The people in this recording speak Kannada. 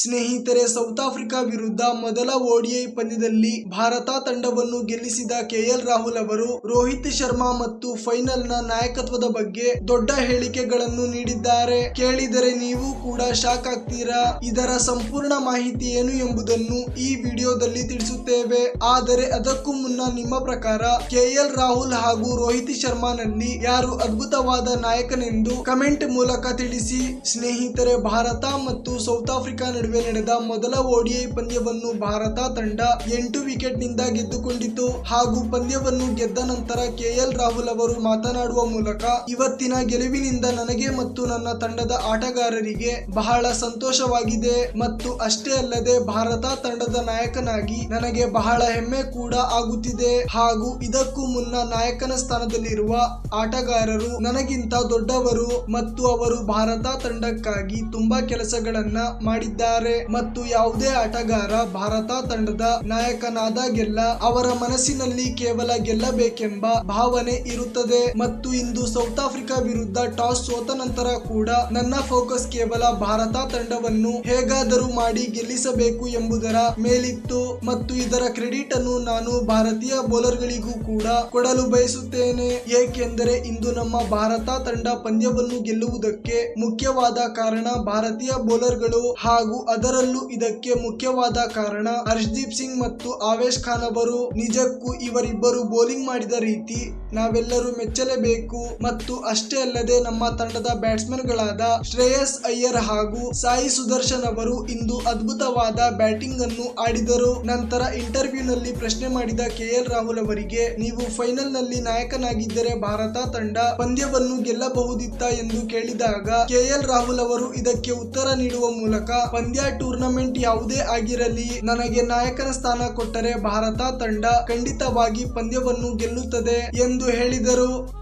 ಸ್ನೇಹಿತರೆ, ಸೌತ್ ಆಫ್ರಿಕಾ ವಿರುದ್ಧ ಮೊದಲ ಓಡಿಐ ಪಂದ್ಯದಲ್ಲಿ ಭಾರತ ತಂಡವನ್ನು ಗೆಲ್ಲಿಸಿದ ಕೆಎಲ್ ರಾಹುಲ್ ಅವರು ರೋಹಿತ್ ಶರ್ಮಾ ಮತ್ತು ಫೈನಲ್ನ ನಾಯಕತ್ವದ ಬಗ್ಗೆ ದೊಡ್ಡ ಹೇಳಿಕೆಗಳನ್ನು ನೀಡಿದ್ದಾರೆ. ಕೇಳಿದರೆ ನೀವು ಕೂಡ ಶಾಕ್ ಆಗ್ತೀರಾ? ಇದರ ಸಂಪೂರ್ಣ ಮಾಹಿತಿ ಏನು ಎಂಬುದನ್ನು ಈ ವಿಡಿಯೋದಲ್ಲಿ ತಿಳಿಸುತ್ತೇವೆ. ಆದರೆ ಅದಕ್ಕೂ ಮುನ್ನ ನಿಮ್ಮ ಪ್ರಕಾರ ಕೆಎಲ್ ರಾಹುಲ್ ಹಾಗೂ ರೋಹಿತ್ ಶರ್ಮಾನಲ್ಲಿ ಯಾರು ಅದ್ಭುತವಾದ ನಾಯಕನೆಂದು ಕಮೆಂಟ್ ಮೂಲಕ ತಿಳಿಸಿ. ಸ್ನೇಹಿತರೆ, ಭಾರತ ಮತ್ತು ಸೌತ್ ಆಫ್ರಿಕಾ ನಡುವೆ ನಡೆದ ಮೊದಲ ಓಡಿಐ ಪಂದ್ಯವನ್ನು ಭಾರತ ತಂಡ ಎಂಟು ವಿಕೆಟ್ನಿಂದ ಗೆದ್ದುಕೊಂಡಿತು. ಹಾಗೂ ಪಂದ್ಯವನ್ನು ಗೆದ್ದ ನಂತರ ಕೆಎಲ್ ರಾಹುಲ್ ಅವರು ಮಾತನಾಡುವ ಮೂಲಕ ಇವತ್ತಿನ ಗೆಲುವಿನಿಂದ ನನಗೆ ಮತ್ತು ನನ್ನ ತಂಡದ ಆಟಗಾರರಿಗೆ ಬಹಳ ಸಂತೋಷವಾಗಿದೆ. ಮತ್ತು ಅಷ್ಟೇ ಅಲ್ಲದೆ ಭಾರತ ತಂಡದ ನಾಯಕನಾಗಿ ನನಗೆ ಬಹಳ ಹೆಮ್ಮೆ ಕೂಡ ಆಗುತ್ತಿದೆ. ಹಾಗೂ ಇದಕ್ಕೂ ಮುನ್ನ ನಾಯಕನ ಸ್ಥಾನದಲ್ಲಿರುವ ಆಟಗಾರರು ನನಗಿಂತ ದೊಡ್ಡವರು ಮತ್ತು ಅವರು ಭಾರತ ತಂಡಕ್ಕಾಗಿ ತುಂಬಾ ಕೆಲಸಗಳನ್ನ ಮಾಡಿದ್ದಾರೆ. ಮತ್ತು ಯಾವುದೇ ಆಟಗಾರ ಭಾರತ ತಂಡದ ನಾಯಕನಾದಾಗೆಲ್ಲ ಅವರ ಮನಸ್ಸಿನಲ್ಲಿ ಕೇವಲ ಗೆಲ್ಲಬೇಕೆಂಬ ಭಾವನೆ ಇರುತ್ತದೆ. ಮತ್ತು ಇಂದು ಸೌತ್ ಆಫ್ರಿಕಾ ವಿರುದ್ಧ ಟಾಸ್ ಸೋತ ನಂತರ ಕೂಡ ನನ್ನ ಫೋಕಸ್ ಕೇವಲ ಭಾರತ ತಂಡವನ್ನು ಹೇಗಾದರೂ ಮಾಡಿ ಗೆಲ್ಲಿಸಬೇಕು ಎಂಬುದರ ಮೇಲಿತ್ತು. ಮತ್ತು ಇದರ ಕ್ರೆಡಿಟ್ ಅನ್ನು ನಾನು ಭಾರತೀಯ ಬೌಲರ್ಗಳಿಗೂ ಕೂಡ ಕೊಡಲು ಬಯಸುತ್ತೇನೆ. ಏಕೆಂದರೆ ಇಂದು ನಮ್ಮ ಭಾರತ ತಂಡ ಪಂದ್ಯವನ್ನು ಗೆಲ್ಲುವುದಕ್ಕೆ ಮುಖ್ಯವಾದ ಕಾರಣ ಭಾರತೀಯ ಬೌಲರ್ಗಳು ಹಾಗೂ ಅದರಲ್ಲೂ ಇದಕ್ಕೆ ಮುಖ್ಯವಾದ ಕಾರಣ ಹರ್ಷದೀಪ್ ಸಿಂಗ್ ಮತ್ತು ಆವೇಶ್ ಖಾನ್ ಅವರು ನಿಜಕ್ಕೂ ಇವರಿಬ್ಬರು ಬೌಲಿಂಗ್ ಮಾಡಿದ ರೀತಿ ನಾವೆಲ್ಲರೂ ಮೆಚ್ಚಲೇಬೇಕು ಮತ್ತು ಅಷ್ಟೇ ಅಲ್ಲದೆ ನಮ್ಮ ತಂಡದ ಬ್ಯಾಟ್ಸ್ಮನ್ ಗಳಾದ ಶ್ರೇಯಸ್ ಅಯ್ಯರ್ ಹಾಗೂ ಸಾಯಿ ಸುದರ್ಶನ್ ಅವರು ಇಂದು ಅದ್ಭುತವಾದ ಬ್ಯಾಟಿಂಗ್ ಅನ್ನು ಆಡಿದರು. ನಂತರ ಇಂಟರ್ವ್ಯೂ ನಲ್ಲಿ ಪ್ರಶ್ನೆ ಮಾಡಿದ ಕೆ ಎಲ್ ರಾಹುಲ್ ಅವರಿಗೆ, ನೀವು ಫೈನಲ್ನಲ್ಲಿ ನಾಯಕನಾಗಿದ್ದರೆ ಭಾರತ ತಂಡ ಪಂದ್ಯವನ್ನು ಗೆಲ್ಲಬಹುದಿತ್ತ? ಎಂದು ಕೇಳಿದಾಗ ಕೆಎಲ್ ರಾಹುಲ್ ಅವರು ಇದಕ್ಕೆ ಉತ್ತರ ನೀಡುವ ಮೂಲಕ ಪಂದ್ಯ ಟೂರ್ನಮೆಂಟ್ ಯಾವುದೇ ಆಗಿರಲಿ ನನಗೆ ನಾಯಕನ ಸ್ಥಾನ ಕೊಟ್ಟರೆ ಭಾರತ ತಂಡ ಖಂಡಿತವಾಗಿ ಪಂದ್ಯವನ್ನು ಗೆಲ್ಲುತ್ತದೆ ಎಂದು ಹೇಳಿದರು.